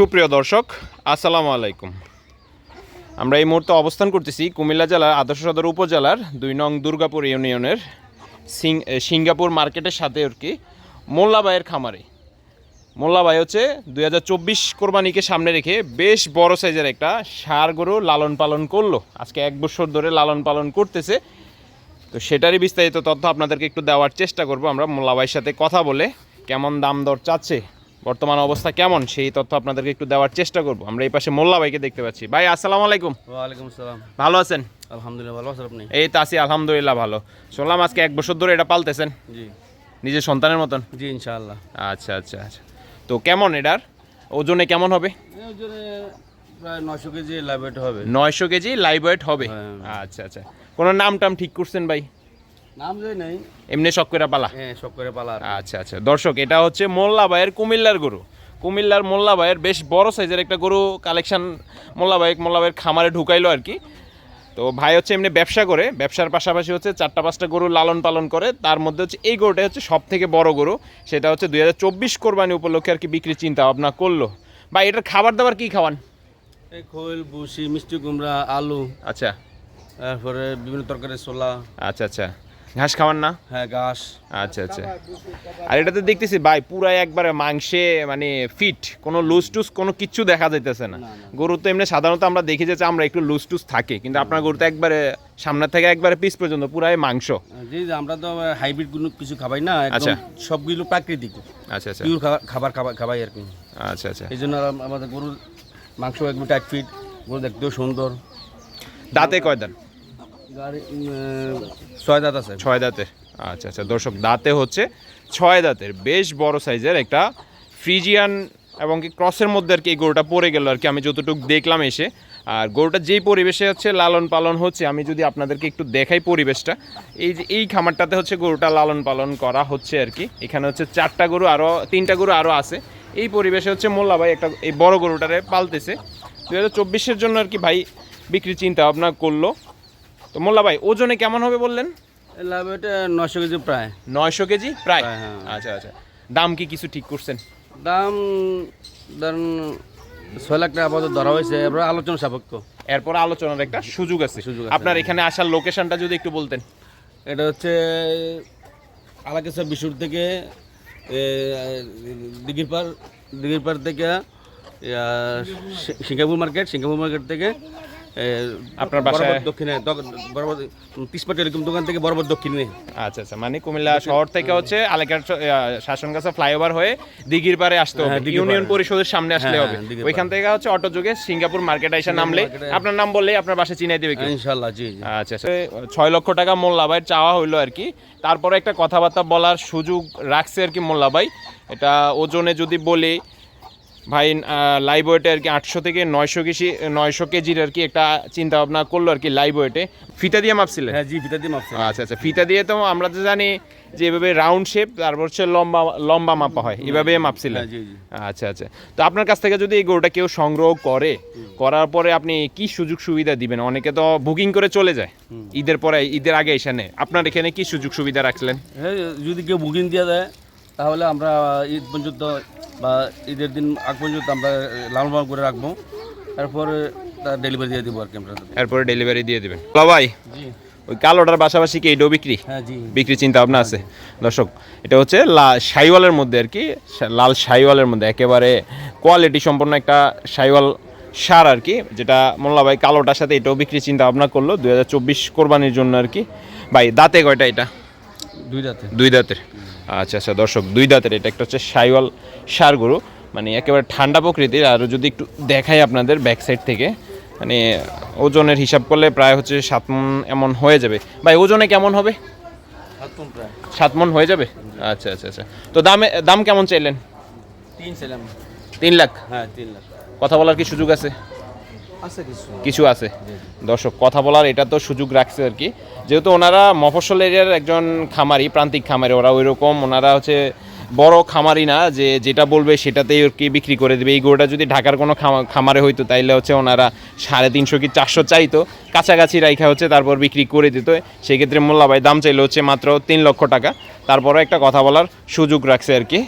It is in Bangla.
সুপ্রিয় দর্শক, আসসালামু আলাইকুম। আমরা এই মুহূর্তে অবস্থান করতেছি কুমিল্লা জেলার আদর্শ সদর উপজেলার দুই নং দুর্গাপুর ইউনিয়নের সিং সিঙ্গাপুর মার্কেটের সাথে আর কি মোল্লাবাইয়ের খামারে। মোল্লাবাই হচ্ছে দুই হাজার চব্বিশ কোরবানিকে সামনে রেখে বেশ বড় সাইজের একটা সার গরু লালন পালন করল। আজকে এক বছর ধরে লালন পালন করতেছে। তো সেটারই বিস্তারিত তথ্য আপনাদেরকে একটু দেওয়ার চেষ্টা করব। আমরা মোল্লাবাইয়ের সাথে কথা বলে কেমন দাম দর চাচ্ছে বর্তমান অবস্থা কেমন? সেই তথ্য আপনাদেরকে একটু দেওয়ার চেষ্টা করব। আমরা এই পাশে মোল্লা ভাইকে দেখতে পাচ্ছি। ভাই আসসালামু আলাইকুম। ওয়ালাইকুম আসসালাম। ভালো আছেন? আলহামদুলিল্লাহ ভালো আছেন আপনি? এই তো আছি আলহামদুলিল্লাহ ভালো। শুনলাম আজকে এক বছর ধরে এটা পালতেছেন। জি। নিজের সন্তানের মতন? জি ইনশাআল্লাহ। আচ্ছা আচ্ছা আচ্ছা। তো কেমন এটার? ওজনে কেমন হবে? ওজনে প্রায় নশো কেজি লাইভেট হবে। নয়শো কেজি লাইভ ওয়েট হবে। হ্যাঁ। আচ্ছা আচ্ছা। কোনো নাম টাম ঠিক করছেন ভাই? নাম যে নেই। এমনি শখ করে পালা? হ্যাঁ করে পালা আচ্ছা আচ্ছা। দর্শক এটা হচ্ছে মোল্লাবাইয়ের কুমিল্লার গরু। কুমিল্লার মোল্লাবাইয়ের বেশ বড় সাইজের একটা গরু কালেকশন মোল্লাবাই মোল্লাবাইয়ের খামারে ঢুকাইলো আর কি। তো ভাই হচ্ছে এমনি ব্যবসা করে ব্যবসার পাশাপাশি হচ্ছে চারটা পাঁচটা গরু লালন পালন করে। তার মধ্যে হচ্ছে এই গরুটা হচ্ছে সব থেকে বড় গরু। সেটা হচ্ছে দুই হাজার চব্বিশ কোরবানি উপলক্ষে আর কি বিক্রির চিন্তা ভাবনা করল। বা এটার খাবার দাবার কি খাওয়ান? এই খোল বুসি মিষ্টি কুমড়া আলু। আচ্ছা। তারপরে বিভিন্ন তরকারি ছোলা। আচ্ছা আচ্ছা। ঘাস খাওয়ান না? হ্যাঁ ঘাস। আচ্ছা আচ্ছা। আর এটাতে দেখতেছি ভাই পুরাই একবারে মাংসে মানে ফিট কোনো লুজ টুস কোনো কিচ্ছু দেখা যাইতেছে না। গরু তো এমনি সাধারণত আমরা দেখি যে আমরা একটু লুজ টুস থাকে। কিন্তু আপনার গরু তো একবারে সামনের থেকে একবারে পিস পর্যন্ত পুরাই মাংস। জি জি, আমরা তো হাইব্রিড কোনো কিছু খাবাই না। আচ্ছা। সবগুলো প্রাকৃতিক। আচ্ছা আচ্ছা। পিওর খাবার খাবার খাবাই আর কি। আচ্ছা আচ্ছা। এই জন্য আমাদের গরুর মাংস একদম টাইট ফিট গরু দেখতেও সুন্দর। দাঁতে কয় উম, ছয় দাঁত আছে। ছয় দাঁতের আচ্ছা আচ্ছা দর্শক দাঁতে হচ্ছে ছয় দাঁতের বেশ বড় সাইজের একটা ফ্রিজিয়ান এবং কি ক্রসের মধ্যে আর কি এই গরুটা পড়ে গেল আর কি আমি যতটুকু দেখলাম এসে। আর গরুটা যেই পরিবেশে হচ্ছে লালন পালন হচ্ছে আমি যদি আপনাদেরকে একটু দেখাই পরিবেশটা এই যে এই খামারটাতে হচ্ছে গরুটা লালন পালন করা হচ্ছে আর কি। এখানে হচ্ছে চারটা গরু আরও তিনটা গরু আরও আছে। এই পরিবেশে হচ্ছে মোল্লা ভাই একটা এই বড় গরুটারে পালতেছে। দু হাজার চব্বিশের জন্য আর কি ভাই বিক্রি চিন্তা ভাবনা করল। তো মোল্লা ভাই ওজনে কেমন হবে বললেন? লাভ এটা নশো কেজি প্রায়। নয়শো কেজি? প্রায়? হ্যাঁ। আচ্ছা আচ্ছা। দাম কি কিছু ঠিক করছেন? দাম ধরুন ছয় লাখ টাকা আপাতত ধরা হয়েছে। এবার আলোচনা সাপেক্ষ। এরপর আলোচনার একটা সুযোগ আছে। সুযোগ আপনার এখানে আসার লোকেশনটা যদি একটু বলতেন। এটা হচ্ছে আলাকেশ্বর বিশুর থেকে দিঘির পার দিঘির পার থেকে সিঙ্গাপুর মার্কেট সিঙ্গাপুর মার্কেট থেকে আপনার দক্ষিণে বরাবর এরকম দোকান থেকে বরাবর দক্ষিণে। আচ্ছা আচ্ছা মানে কুমিল্লা শহর থেকে হচ্ছে আলেকার শাসনগাছা ফ্লাইওভার হয়ে দিঘির পারে আসতে হবে। হ্যাঁ, ইউনিয়ন পরিষদের সামনে আসলে হ্যাঁ, হবে। হ্যাঁ, ওইখান থেকে হচ্ছে অটো যোগে সিঙ্গাপুর মার্কেট এসে নামলে আপনার নাম বললেই আপনার বাসা চিনাই দেবে ইনশাল্লাহ জি জি। আচ্ছা আচ্ছা ছয় লক্ষ টাকা মোল্লাবাইয়ের চাওয়া হইল আর কি। তারপরে একটা কথাবার্তা বলার সুযোগ রাখছে আর কি মোল্লাবাই এটা ওজনে যদি বলি ভাই লাইভ ওয়েটে আর কি আটশো থেকে নয়শো কেজি নয়শো কেজির আর কি একটা চিন্তা ভাবনা করল আর কি লাইভ ওয়েটে ফিতা দিয়ে মাপছিলেন হ্যাঁ জি ভিতর দিয়ে মাপছে। আচ্ছা আচ্ছা ফিতা দিয়ে তো আমরা তো জানি যে এভাবে রাউন্ড শেপ তারপর হচ্ছে লম্বা লম্বা মাপা হয় এভাবে মাপছিলেন হ্যাঁ জি জি। আচ্ছা আচ্ছা। তো আপনার কাছ থেকে যদি এই গরুটা কেউ সংগ্রহ করে করার পরে আপনি কি সুযোগ সুবিধা দিবেন? অনেকে তো বুকিং করে চলে যায় ঈদের পরে ঈদের আগে এসে নেয়। আপনার এখানে কি সুযোগ সুবিধা রাখলেন? হ্যাঁ যদি কেউ বুকিং দিয়ে দেয় তাহলে আমরা ঈদ পর্যন্ত বা ঈদের দিন আগ পর্যন্ত আমরা লালন পালন করে রাখব। তারপরে তার ডেলিভারি দিয়ে দেবো আর কি আমরা। এরপরে ডেলিভারি দিয়ে দেবেন। ভাই জি। ওই কালোটার পাশাপাশি কি এটাও বিক্রি? হ্যাঁ বিক্রি চিন্তা ভাবনা আছে? দর্শক এটা হচ্ছে শাইওয়ালের মধ্যে আর কি লাল শাইওয়ালের মধ্যে। একেবারে কোয়ালিটি সম্পন্ন একটা শাইওয়াল সার আর কি যেটা মোল্লা ভাই কালোটার সাথে এটাও বিক্রি চিন্তা ভাবনা করল। দু হাজার চব্বিশ কোরবানির জন্য আর কি। ভাই দাঁতে কয়টা এটা? দুই রাতে দুই দাঁতের। আচ্ছা আচ্ছা দর্শক দুই দাঁতের। এটা একটা হচ্ছে শাইওয়াল সার গরু। মানে একেবারে ঠান্ডা প্রকৃতির। আর যদি একটু দেখাই আপনাদের ব্যাক সাইড থেকে মানে ওজনের হিসাব করলে প্রায় হচ্ছে সাত মন এমন হয়ে যাবে। ভাই ওজনে কেমন হবে? সাত মন হয়ে যাবে? আচ্ছা আচ্ছা আচ্ছা। তো দামে দাম কেমন চাইলেন? তিন লাখ? হ্যাঁ তিন লাখ। কথা বলার কি সুযোগ আছে? কিছু? কিছু আছে। দর্শক কথা বলার এটা তো সুযোগ রাখছে আর কি। যেহেতু ওনারা মফস্বল এরিয়ার একজন খামারি প্রান্তিক খামারি ওরা ওই রকম ওনারা হচ্ছে বড় খামারি না যে যেটা বলবে সেটাতেই আর কি বিক্রি করে দেবে। এই গরুটা যদি ঢাকার কোনো খামা- খামারে হইতো তাইলে হচ্ছে ওনারা সাড়ে তিনশো কি চারশো চাইতো। কাছাকাছি রাইখা হচ্ছে তারপর বিক্রি করে দিত। সেক্ষেত্রে মোল্লা ভাই দাম চাইলে হচ্ছে মাত্র তিন লক্ষ টাকা। তারপরে একটা কথা বলার সুযোগ রাখছে আর কি।